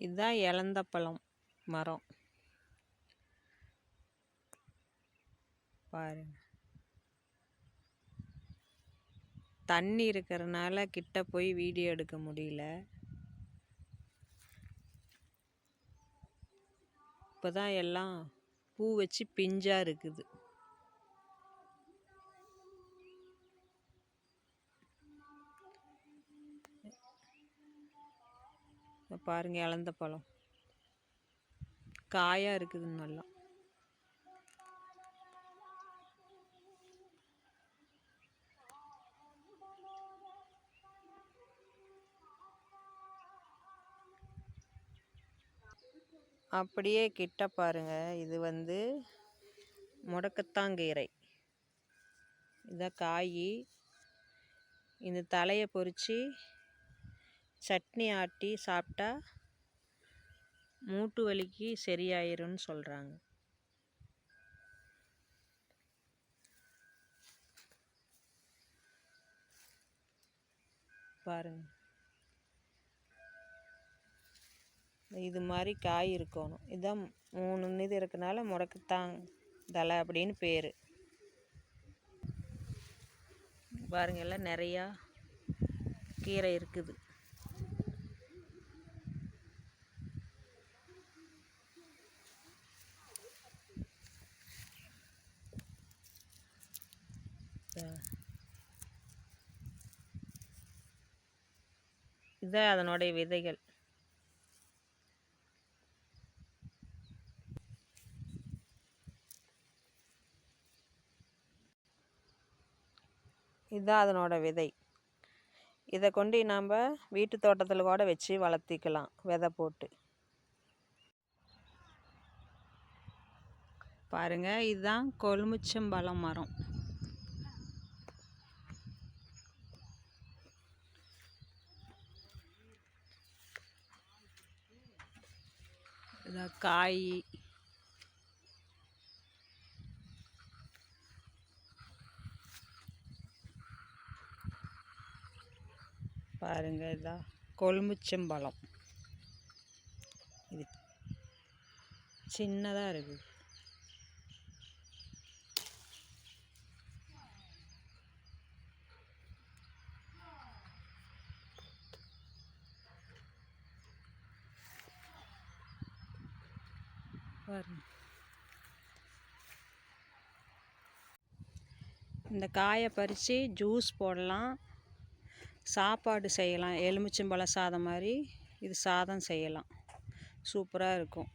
இதுதான் இலந்தப்பழம் மரம். பாருங்க. தண்ணி இருக்கிறனால கிட்ட போய் வீடியோ எடுக்க முடியல. இப்போதான் எல்லாம் பூ வச்சு பிஞ்சாக இருக்குது. பாருங்க இழந்த பழம். காயா இருக்குது நல்லா அப்படியே கிட்ட பாருங்க இது வந்து முடக்கத்தாங்கீரை இதான் காய் இந்த தலையை பொறிச்சு சட்னி ஆட்டி சாப்பிட்டா மூட்டு வலிக்கு சரியாயிரும்னு சொல்கிறாங்க பாருங்க. இது மாதிரி காய் இருக்கணும். இதான் மூணு இது இருக்கனால முடக்கத்தான் தலை அப்படின்னு பேர். பாருங்கள் எல்லாம் நிறையா கீரை இருக்குது. இதான் அதனுடைய விதைகள். இதுதான் அதனோட விதை. இதை கொண்டு நாம் வீட்டு தோட்டத்தில் கூட வச்சு வளர்த்திக்கலாம் விதை போட்டு. பாருங்க இதுதான் கொழுமிச்சம்பழம் மரம். இதான் காய். பாருங்க இதான் கொழுமிச்சம்பழம் இது சின்னதாக இருக்குது பாருங்க. இந்த காயை பறித்து ஜூஸ் போடலாம். சாப்பாடு செய்யலாம். எலுமிச்சம்பழம் சாதம் மாதிரி இது சாதம் செய்யலாம். சூப்பராக இருக்கும்.